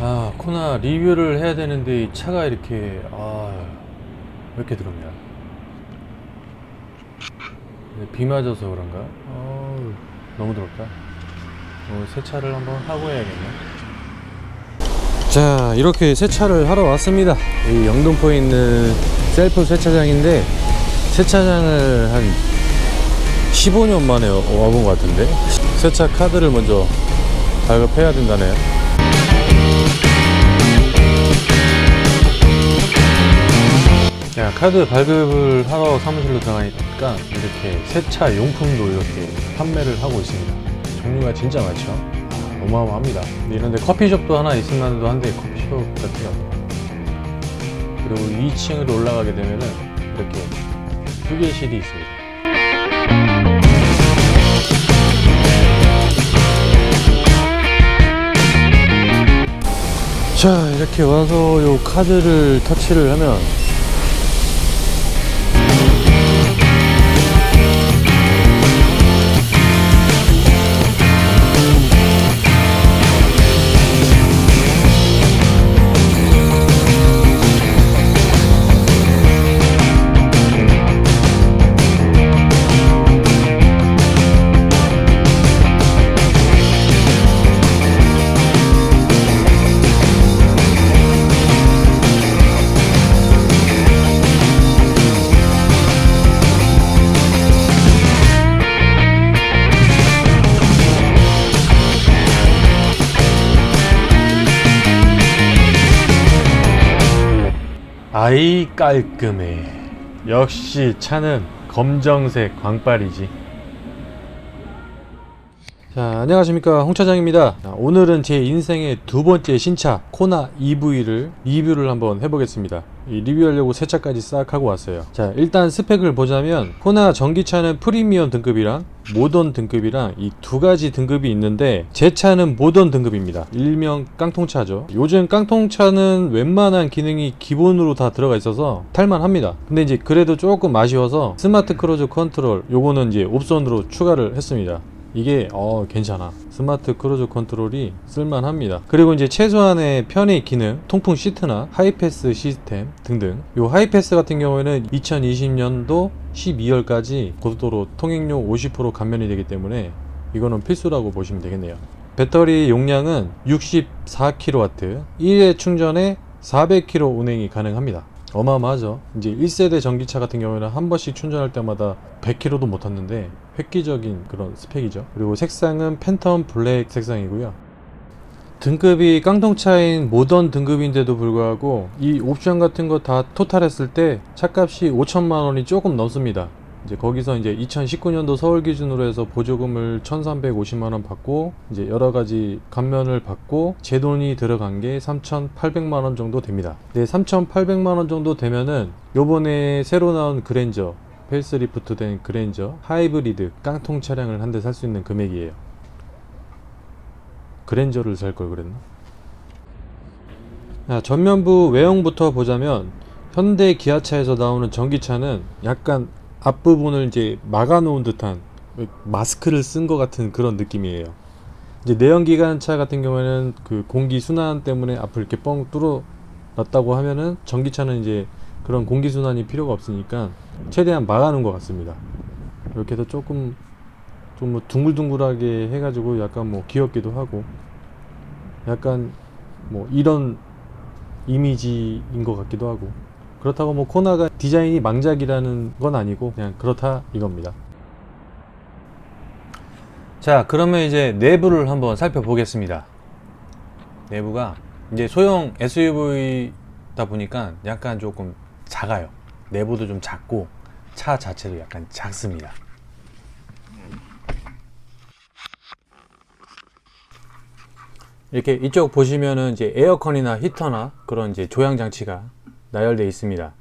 아 코나 리뷰를 해야 되는데 이 차가 이렇게 아왜 이렇게 더럽냐? 네, 비 맞아서 그런가? 어우, 너무 더럽다. 어, 세차를 한번 하고 해야겠네. 자 이렇게 세차를 하러 왔습니다. 이 영등포에 있는 셀프 세차장인데 세차장을 한 15년 만에 와본 것 같은데? 세차 카드를 먼저 발급해야 된다네요 야 카드 발급을 하러 사무실로 들어가니까 이렇게 세차 용품도 이렇게 판매를 하고 있습니다. 종류가 진짜 많죠. 아, 어마어마합니다. 이런데 커피숍도 하나 있을 만도 한데 커피숍 같지가 않네요. 그리고 2층으로 올라가게 되면은 이렇게 휴게실이 있습니다. 자 이렇게 와서 요 카드를 터치를 하면 아이 깔끔해. 역시 차는 검정색 광빨이지 자 안녕하십니까. 홍차장입니다. 자, 오늘은 제 인생의 두 번째 신차 코나 EV를 리뷰를 한번 해보겠습니다. 이 리뷰하려고 세 차까지 싹 하고 왔어요. 자 일단 스펙을 보자면 코나 전기차는 프리미엄 등급이랑 모던 등급이랑 이 두 가지 등급이 있는데 제 차는 모던 등급입니다. 일명 깡통차죠. 요즘 깡통차는 웬만한 기능이 기본으로 다 들어가 있어서 탈만합니다. 근데 이제 그래도 조금 아쉬워서 스마트 크루즈 컨트롤 요거는 이제 옵션으로 추가를 했습니다 이게 어 괜찮아. 스마트 크루즈 컨트롤이 쓸만합니다. 그리고 이제 최소한의 편의 기능 통풍 시트나 하이패스 시스템 등등. 요 하이패스 같은 경우에는 2020년도 12월까지 고속도로 통행료 50% 감면이 되기 때문에 이거는 필수라고 보시면 되겠네요. 배터리 용량은 64kW 1회 충전에 400km 운행이 가능합니다 어마어마하죠. 이제 1세대 전기차 같은 경우에는 한 번씩 충전할 때마다 100km도 못 탔는데 획기적인 그런 스펙이죠. 그리고 색상은 팬텀 블랙 색상이고요. 등급이 깡통차인 모던 등급인데도 불구하고 이 옵션 같은 거 다 토탈했을 때 차값이 5천만 원이 조금 넘습니다 이제 거기서 이제 2019년도 서울 기준으로 해서 보조금을 1,350만 원 받고 이제 여러 가지 감면을 받고 제 돈이 들어간 게 3,800만 원 정도 됩니다. 네, 3,800만 원 정도 되면은 요번에 새로 나온 그랜저 페이스리프트 된 그랜저 하이브리드 깡통 차량을 한 대 살 수 있는 금액이에요. 그랜저를 살 걸 그랬나? 자, 전면부 외형부터 보자면 현대 기아차에서 나오는 전기차는 약간 앞부분을 이제 막아놓은 듯한 마스크를 쓴 것 같은 그런 느낌이에요. 이제 내연기관차 같은 경우에는 그 공기 순환 때문에 앞을 이렇게 뻥 뚫어 놨다고 하면은 전기차는 이제 그런 공기 순환이 필요가 없으니까 최대한 막아놓은 것 같습니다. 이렇게 해서 조금 좀 뭐 둥글둥글하게 해가지고 약간 뭐 귀엽기도 하고 약간 뭐 이런 이미지인 것 같기도 하고 그렇다고 뭐 코나가 디자인이 망작이라는 건 아니고 그냥 그렇다 이겁니다. 자, 그러면 이제 내부를 한번 살펴보겠습니다. 내부가 이제 소형 SUV다 보니까 약간 조금 작아요. 내부도 좀 작고 차 자체도 약간 작습니다. 이렇게 이쪽 보시면은 이제 에어컨이나 히터나 그런 이제 조향 장치가 나열되어 있습니다.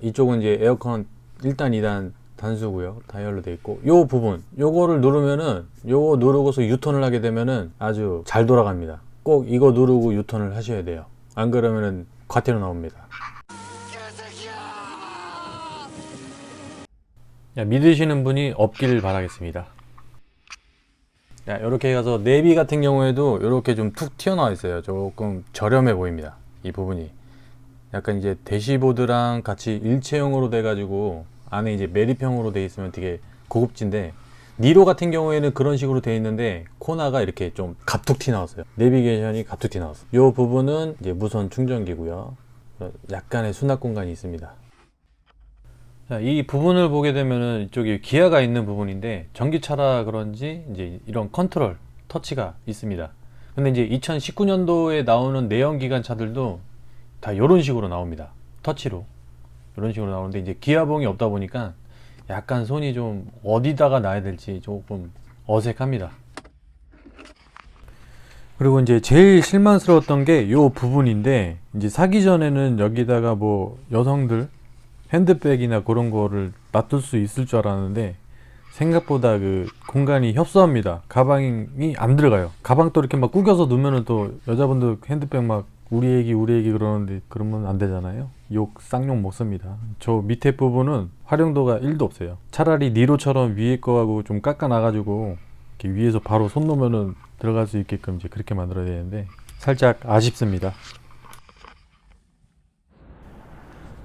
이쪽은 이제 에어컨 1단, 2단 단수고요. 다이얼로 되어 있고 요 부분 요거를 누르면은 요거 누르고서 유턴을 하게 되면은 아주 잘 돌아갑니다. 꼭 이거 누르고 유턴을 하셔야 돼요. 안 그러면은 과태료 나옵니다. 야, 믿으시는 분이 없기를 바라겠습니다. 자, 이렇게 가서 내비 같은 경우에도 이렇게 좀 툭 튀어나와 있어요. 조금 저렴해 보입니다. 이 부분이. 약간 이제 대시보드랑 같이 일체형으로 돼가지고 안에 이제 매립형으로 돼 있으면 되게 고급진데 니로 같은 경우에는 그런 식으로 돼 있는데 코나가 이렇게 좀 갑툭 튀 나왔어요. 내비게이션이 갑툭 튀 나왔어요. 이 부분은 이제 무선 충전기고요. 약간의 수납 공간이 있습니다. 자, 이 부분을 보게 되면은 이쪽에 기아가 있는 부분인데 전기차라 그런지 이제 이런 컨트롤 터치가 있습니다. 근데 이제 2019년도에 나오는 내연기관 차들도 다 이런 식으로 나옵니다. 터치로 이런 식으로 나오는데 이제 기아봉이 없다 보니까 약간 손이 좀 어디다가 놔야 될지 조금 어색합니다. 그리고 이제 제일 실망스러웠던 게이 부분인데 이제 사기 전에는 여기다가 뭐 여성들 핸드백이나 그런 거를 놔둘 수 있을 줄 알았는데 생각보다 그 공간이 협소합니다. 가방이 안 들어가요. 가방 또 이렇게 막 구겨서 놓으면은 또 여자분들 핸드백 막 우리 얘기 우리 얘기 그러는데 그러면 안 되잖아요. 욕 쌍욕 못 씁니다. 저 밑에 부분은 활용도가 1도 없어요. 차라리 니로처럼 위에 거하고 좀 깎아 놔가지고 이렇게 위에서 바로 손 놓으면은 들어갈 수 있게끔 이제 그렇게 만들어야 되는데 살짝 아쉽습니다.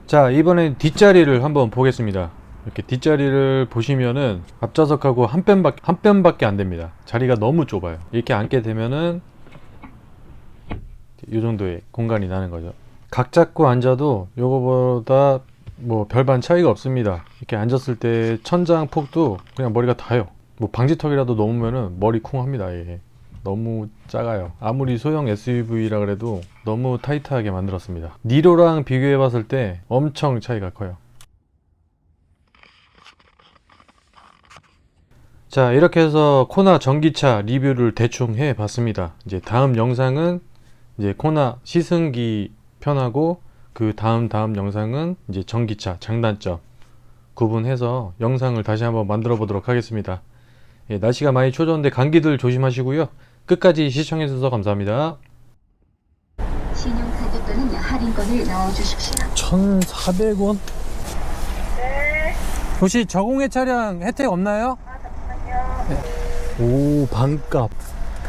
자 이번엔 뒷자리를 한번 보겠습니다 이렇게 뒷자리를 보시면은 앞좌석하고 한 뼘밖에 한 뼘밖에 안 됩니다 자리가 너무 좁아요 이렇게 앉게 되면은 이 정도의 공간이 나는 거죠 각 잡고 앉아도 요거보다 뭐 별반 차이가 없습니다 이렇게 앉았을 때 천장 폭도 그냥 머리가 닿아요 뭐 방지턱이라도 넘으면은 머리 쿵 합니다 예. 너무 작아요. 아무리 소형 SUV라 그래도 너무 타이트하게 만들었습니다. 니로랑 비교해 봤을 때 엄청 차이가 커요. 자, 이렇게 해서 코나 전기차 리뷰를 대충 해 봤습니다. 이제 다음 영상은 이제 코나 시승기 편하고 그 다음 다음 영상은 이제 전기차 장단점 구분해서 영상을 다시 한번 만들어 보도록 하겠습니다. 예, 날씨가 많이 추워졌는데 감기들 조심하시고요. 끝까지 시청해 주셔서 감사합니다. 신용카드 또는 할인권을 넣어 주십시오. 1,400원? 혹시 저공해 차량 혜택 없나요? 네. 오, 반값.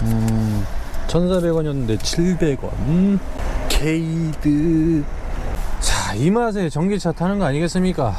음, 1,400원이었는데 700원. 게이드. 자, 이 맛에 전기차 타는 거 아니겠습니까?